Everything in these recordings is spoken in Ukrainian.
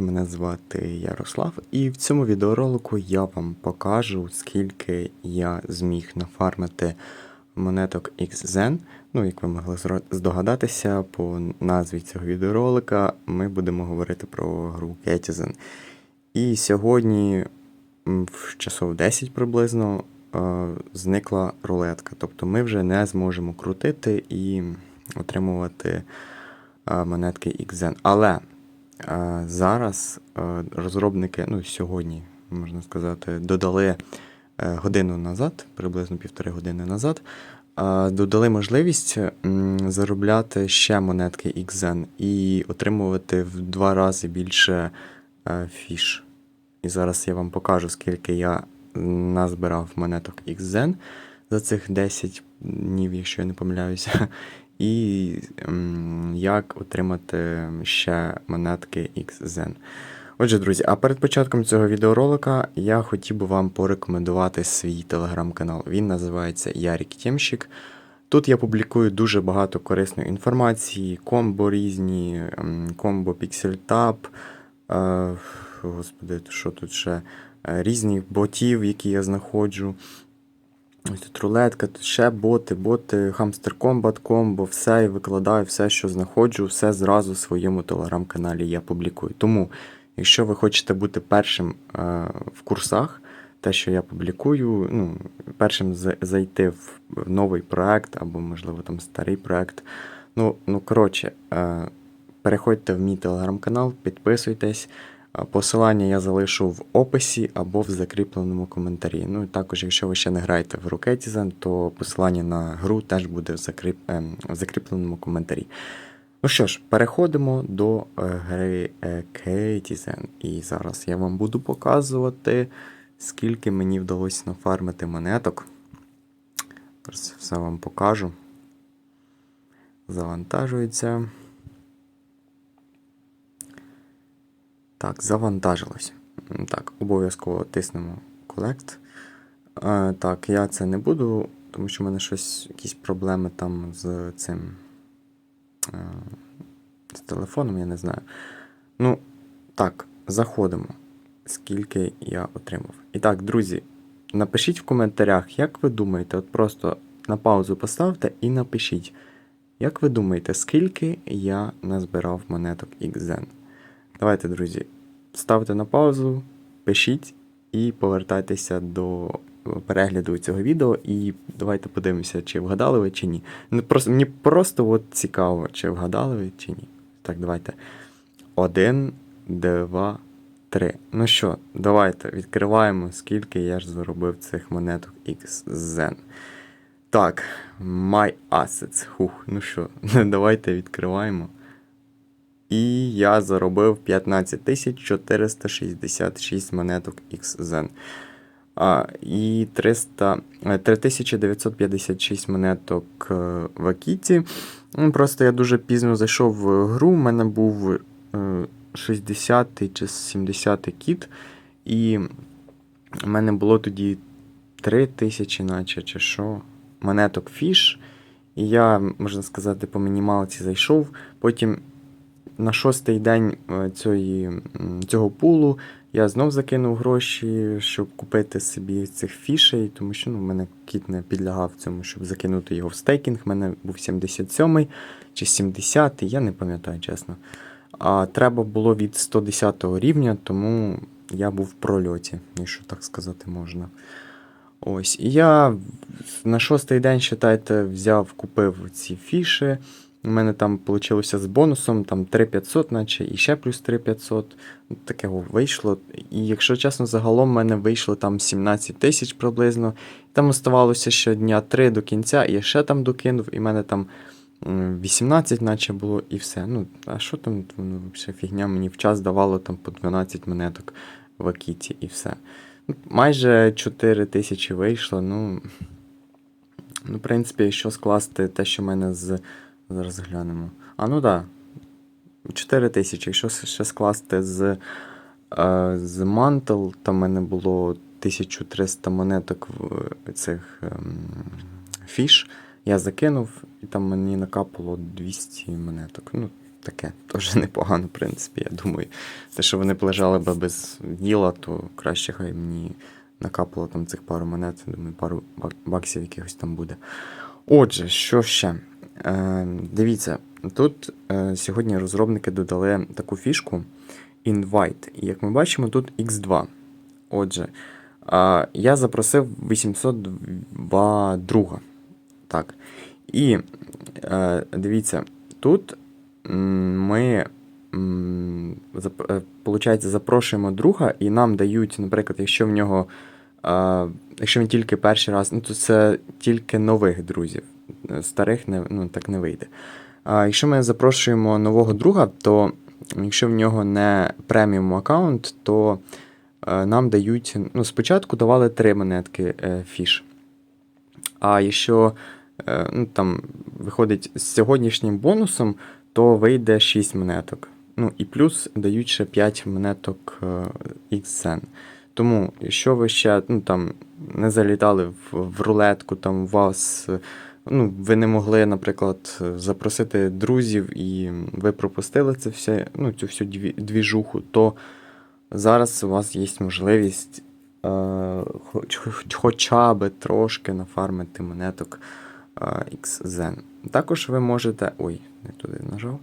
мене звати Ярослав, і в цьому відеоролику я вам покажу, скільки я зміг нафармити монеток XZen. Ну, як ви могли здогадатися, по назві цього відеоролика ми будемо говорити про гру Ketizen. І сьогодні в часов 10 приблизно е, зникла рулетка. Тобто ми вже не зможемо крутити і отримувати е, монетки XZen. Але зараз е, розробники, ну сьогодні, можна сказати, додали е, годину назад, приблизно півтори години назад, е, додали можливість заробляти ще монетки XZen і отримувати в два рази більше фіш. І зараз я вам покажу, скільки я назбирав монеток XZen за цих 10 днів, якщо я не помиляюся. І як отримати ще монетки XZen. Отже, друзі, а перед початком цього відеоролика я хотів би вам порекомендувати свій телеграм-канал. Він називається Ярік Тємщик. Тут я публікую дуже багато корисної інформації, комбо різні, комбо е, господи, що тут ще? Е, Різних ботів, які я знаходжу. Ось тут рулетка, тут ще боти, боти, хамстер комбат, комбо, все і викладаю, все, що знаходжу, все зразу в своєму телеграм-каналі я публікую. Тому, якщо ви хочете бути першим е, в курсах, те, що я публікую, ну, першим зайти в новий проект або, можливо, там старий проект. Ну, ну коротше, е, переходьте в мій телеграм-канал, підписуйтесь. Посилання я залишу в описі або в закріпленому коментарі. Ну і також, якщо ви ще не граєте в Roketizen, то посилання на гру теж буде в, закріп... ем, в закріпленому коментарі. Ну що ж, переходимо до е, гри Ketizen. І зараз я вам буду показувати, скільки мені вдалося нафармити монеток. Зараз все вам покажу. Завантажується. Так, завантажилось. Так, обов'язково тиснемо Collect. Е, так, я це не буду, тому що в мене щось, якісь проблеми там з цим. Е, з телефоном, я не знаю. Ну, так, заходимо. Скільки я отримав. І так, друзі, напишіть в коментарях, як ви думаєте, от просто на паузу поставте і напишіть, як ви думаєте, скільки я назбирав монеток XZen? Давайте, друзі, ставте на паузу, пишіть і повертайтеся до перегляду цього відео. І давайте подивимося, чи вгадали ви чи ні. Ну, просто, мені просто от цікаво, чи вгадали ви чи ні. Так, давайте. Один, два, три. Ну що, давайте відкриваємо, скільки я ж заробив цих монеток XZen. Так, My Assets. Хух, ну що, давайте відкриваємо. І я заробив 15 466 монеток XZen. А, і 300, е, 3956 монеток е, в Акіті. Ну, Просто я дуже пізно зайшов в гру. У мене був е, 60 чи 70 кіт. І в мене було тоді 3000, наче чи що, монеток фіш. І я, можна сказати, по мінімалці зайшов. Потім на шостий день е, цієї, цього пулу я знов закинув гроші, щоб купити собі цих фішей, тому що ну, мене кіт не підлягав цьому, щоб закинути його в стейкінг. У мене був 77-й чи 70-й, я не пам'ятаю чесно. А треба було від 110 рівня, тому я був в прольоті, якщо так сказати можна. Ось, і я на шостий день, вважайте, взяв, купив ці фіші. У мене там вийшло з бонусом там 3500, наче і ще плюс 3500. Такого вийшло. І якщо чесно, загалом в мене вийшло там 17 тисяч приблизно. Там оставалося ще дня 3 до кінця, і я ще там докинув, і в мене там 18, наче було, і все. Ну, а що там, воно взагалі фігня, мені в час давало там по 12 монеток в Акіті і все. Ну, Майже 4 тисячі вийшло. Ну, ну, в принципі, якщо скласти те, що в мене з. Зараз глянемо. А, ну так. Да. 4 тисячі. Якщо ще скласти з, е, з Mantle, там в мене було 1300 монеток в цих ем, фіш. Я закинув, і там мені накапало 200 монеток. Ну, таке теж непогано, в принципі, я думаю. Те, що вони б лежали би без діла, то краще хай мені накапало там цих пару монет, думаю, пару баксів якихось там буде. Отже, що ще? Е, дивіться, тут е, сьогодні розробники додали таку фішку Invite. І як ми бачимо, тут X2. Отже, е, я запросив 802 друга. Так. І дивіться, тут ми получається, запрошуємо друга, і нам дають, наприклад, якщо в нього. Якщо він тільки перший раз, ну то це тільки нових друзів. Старих не, ну, так не вийде. А якщо ми запрошуємо нового друга, то якщо в нього не преміум аккаунт, то е, нам дають. Ну, спочатку давали три монетки е, фіш. А якщо е, ну, там виходить з сьогоднішнім бонусом, то вийде 6 монеток. Ну і плюс дають ще 5 монеток XN. Тому, якщо ви ще ну, там, не залітали в, в рулетку, там у вас. Ну, ви не могли, наприклад, запросити друзів, і ви пропустили це все, ну, цю всю двіжуху, то зараз у вас є можливість е, хоч- хоча б трошки нафармити монеток е, XZen. Також ви можете. Ой, не туди нажав.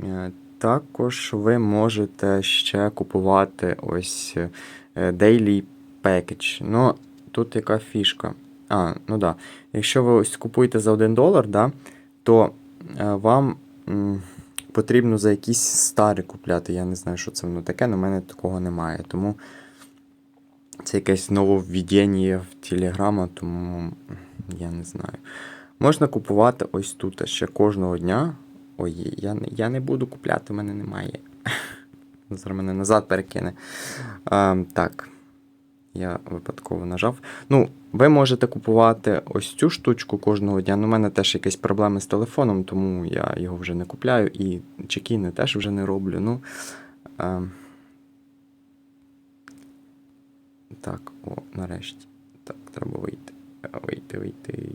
Е, Також ви можете ще купувати ось е, Daily Package. Ну, тут яка фішка. А, ну да. Якщо ви ось купуєте за 1 долар, да, то е, вам м, потрібно за якісь старі купляти. Я не знаю, що це воно таке, але в мене такого немає. Тому це якесь нововведення в Телеграма, тому я не знаю. Можна купувати ось тут ще кожного дня. Ой, я, не- я не буду купляти, в мене немає. Зараз мене назад перекине. А, так. Я випадково нажав. Ну, ви можете купувати ось цю штучку кожного дня. Ну, у мене теж якісь проблеми з телефоном, тому я його вже не купляю і чекіни теж вже не роблю. Ну, а... Так, о, нарешті. Так, треба вийти. Вийти, вийти.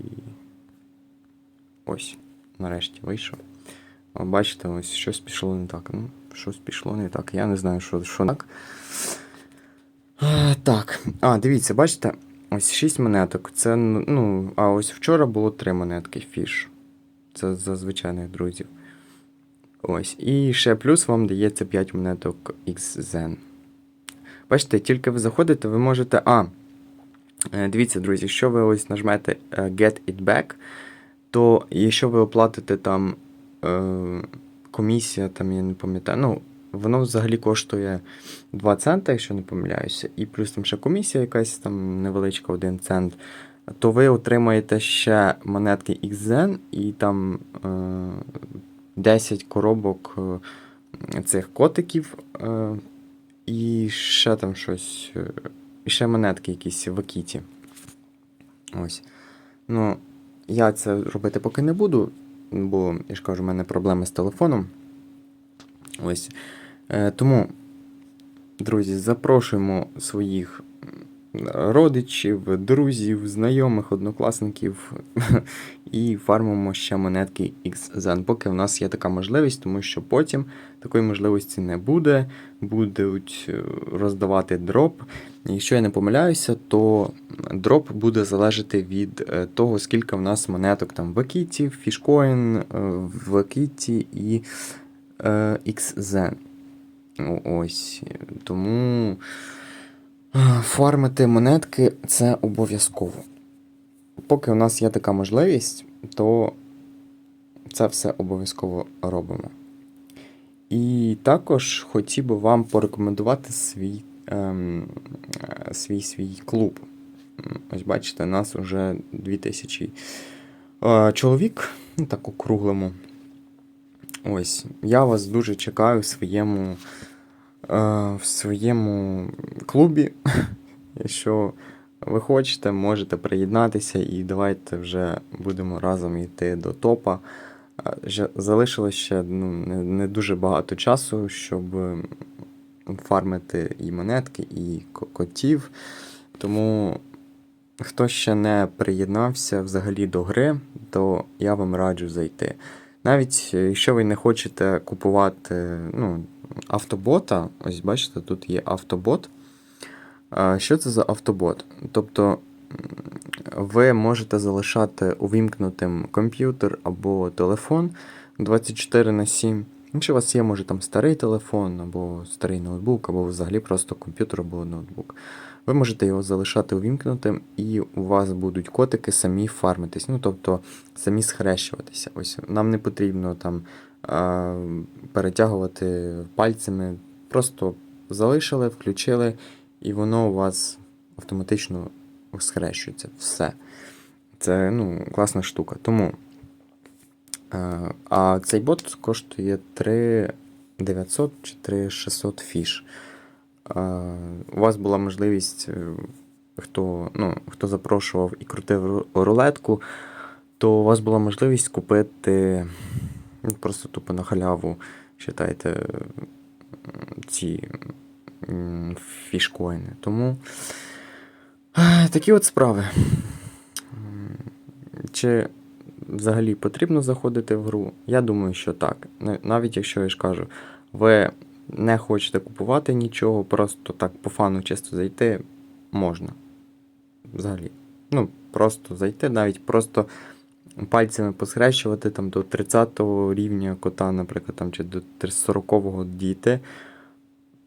Ось, нарешті вийшов. Бачите, ось щось пішло не так. Ну, щось пішло не так. Я не знаю, що, що так. А, так. А, дивіться, бачите, ось 6 монеток. Це, ну, а ось вчора було 3 монетки фіш. Це за звичайних друзів. Ось. І ще плюс вам дається 5 монеток XZen. Бачите, тільки ви заходите, ви можете. А, е, дивіться, друзі, якщо ви ось нажмете е, Get It Back, то якщо ви оплатите там е, комісія, там я не пам'ятаю, ну, воно взагалі коштує 2 цента, якщо не помиляюся, і плюс там ще комісія якась там невеличка, 1 цент, то ви отримаєте ще монетки XZen і там е, 10 коробок е, цих котиків. Е, і ще там щось. е, І ще монетки якісь в Акіті. Ось. Ну, я це робити поки не буду, бо, я ж кажу, у мене проблеми з телефоном. Ось. Е, тому, друзі, запрошуємо своїх родичів, друзів, знайомих, однокласників і фармимо ще монетки XZen, поки в нас є така можливість, тому що потім такої можливості не буде. Будуть е, роздавати дроп. Якщо я не помиляюся, то дроп буде залежати від е, того, скільки в нас монеток там в Акіті, в Фішкоін, в Акіті і XZen. О- Ось. Тому е, фармити монетки це обов'язково. Поки у нас є така можливість, то це все обов'язково робимо. І також хотів би вам порекомендувати свій, ем, свій, свій клуб. Ось бачите, нас вже 2000 е, чоловік, ну так округлимо. Ось, я вас дуже чекаю в своєму, е, в своєму клубі. Якщо ви хочете, можете приєднатися і давайте вже будемо разом йти до топа. А, же- Залишилось ще ну, не дуже багато часу, щоб фармити і монетки, і котів. Тому, хто ще не приєднався взагалі до гри, то я вам раджу зайти. Навіть е, якщо ви не хочете купувати ну, автобота, ось бачите, тут є автобот. Що це за автобот? Тобто ви можете залишати увімкнутим комп'ютер або телефон 24 на 7. Якщо у вас є, може там старий телефон, або старий ноутбук, або взагалі просто комп'ютер або ноутбук. Ви можете його залишати увімкнутим, і у вас будуть котики самі фармитись, ну тобто самі схрещуватися. Ось нам не потрібно там перетягувати пальцями. Просто залишили, включили, і воно у вас автоматично схрещується. Все. Це ну, класна штука. Тому. А цей бот коштує 3900 чи 3600 фіш. Е, У вас була можливість, е, хто, ну, хто запрошував і крутив рулетку, то у вас була можливість купити ну, просто тупо на халяву, читайте, ці фішкоїни. Тому е, такі от справи. Чи взагалі потрібно заходити в гру? Я думаю, що так. Навіть якщо я ж кажу, ви не хочете купувати нічого, просто так по фану чисто зайти можна. Взагалі. Ну, просто зайти, навіть просто пальцями посхрещувати там до 30 го рівня кота, наприклад, там, чи до 40-го дійти.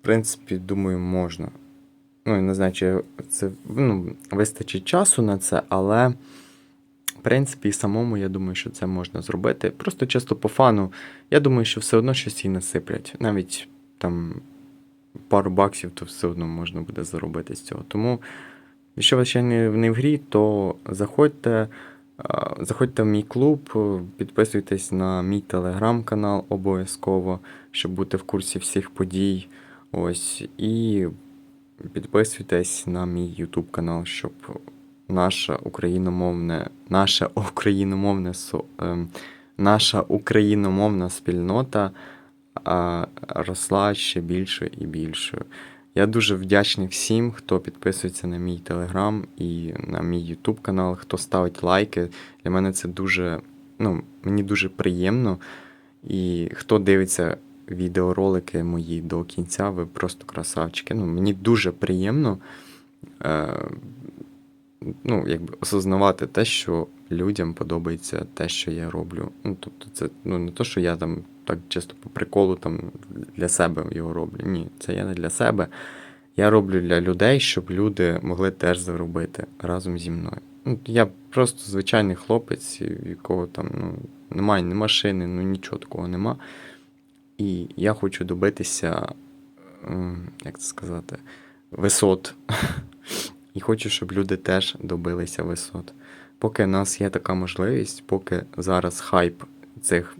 В принципі, думаю, можна. Ну, не знаю, чи це ну, вистачить часу на це, але. В принципі, самому, я думаю, що це можна зробити. Просто чисто по фану. Я думаю, що все одно щось і насиплять. Навіть там пару баксів, то все одно можна буде заробити з цього. Тому, якщо ви ще не, не в грі, то заходьте, заходьте в мій клуб, е, підписуйтесь на мій телеграм-канал обов'язково, щоб бути в курсі всіх подій. Ось, і підписуйтесь на мій YouTube канал, щоб наша україномовне, наша україномовне ем, наша україномовна спільнота росла ще більше і більшою. Я дуже вдячний всім, хто підписується на мій телеграм і на мій Ютуб канал, хто ставить лайки. Для мене це дуже, ну, мені дуже приємно. І хто дивиться відеоролики мої до кінця, ви просто красавчики. Ну, мені дуже приємно. Ну, якби осознавати те, що людям подобається те, що я роблю. Ну, тобто, це ну, не то, що я там так чисто по приколу там для себе його роблю. Ні, це я не для себе. Я роблю для людей, щоб люди могли теж заробити разом зі мною. Ну, я просто звичайний хлопець, якого там ну, немає ні машини, ну нічого такого нема. І я хочу добитися, ем, як це сказати, висот. І хочу, щоб люди теж добилися висот. Поки в нас є така можливість, поки зараз хайп цих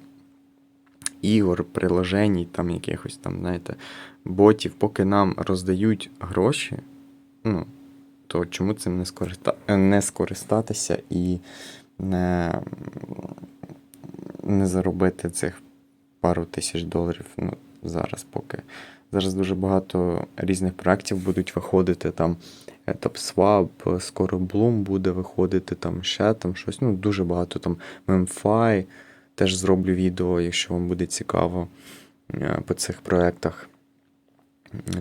ігор, приложень, там якихось там, знаєте, ботів, поки нам роздають гроші, ну, то чому цим не, скориста... не скористатися і не, не заробити цих пару тисяч доларів ну, зараз поки. Зараз дуже багато різних проєктів будуть виходити там. TopSwap, скоро Bloom буде виходити, там ще там щось. Ну, дуже багато там Memfi. Теж зроблю відео, якщо вам буде цікаво е, по цих проєктах.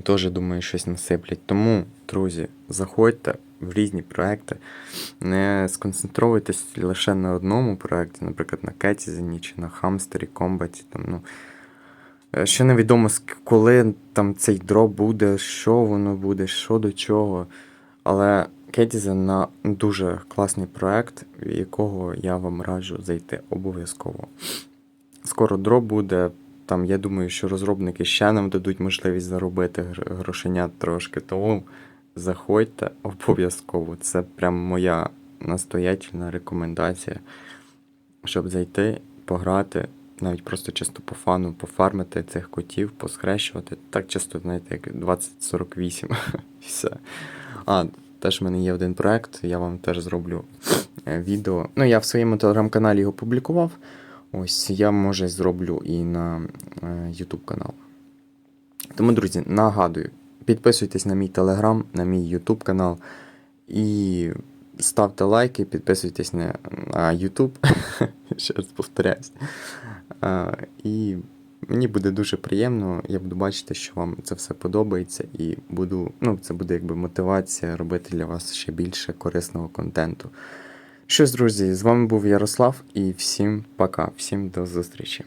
Теж думаю, щось насиплять. Тому, друзі, заходьте в різні проекти. Не сконцентруйтесь лише на одному проєкті, наприклад, на Кетізені чи на Хамстері, Комбаті. Там, ну, Е, Ще невідомо, коли там цей дроп буде, що воно буде, що до чого. Але Кетізен на дуже класний проект, якого я вам раджу зайти обов'язково. Скоро дроп буде. Там я думаю, що розробники ще нам дадуть можливість заробити гр- грошенят трошки. Тому заходьте обов'язково. Це прям моя настоятельна рекомендація, щоб зайти, пограти, навіть просто чисто по фану, пофармити цих котів, посхрещувати. Так чисто, знаєте, як 2048. І все. А, теж в мене є один проект, я вам теж зроблю е, відео. Ну, я в своєму телеграм-каналі його публікував. Ось я, може, зроблю і на е, YouTube канал. Тому, друзі, нагадую, підписуйтесь на мій телеграм, на мій YouTube канал і ставте лайки, підписуйтесь на, на YouTube. Ще раз повторяюсь. Е, І мені буде дуже приємно, я буду бачити, що вам це все подобається, і буду, ну, це буде якби мотивація робити для вас ще більше корисного контенту. Що ж, друзі, з вами був Ярослав і всім пока, всім до зустрічі.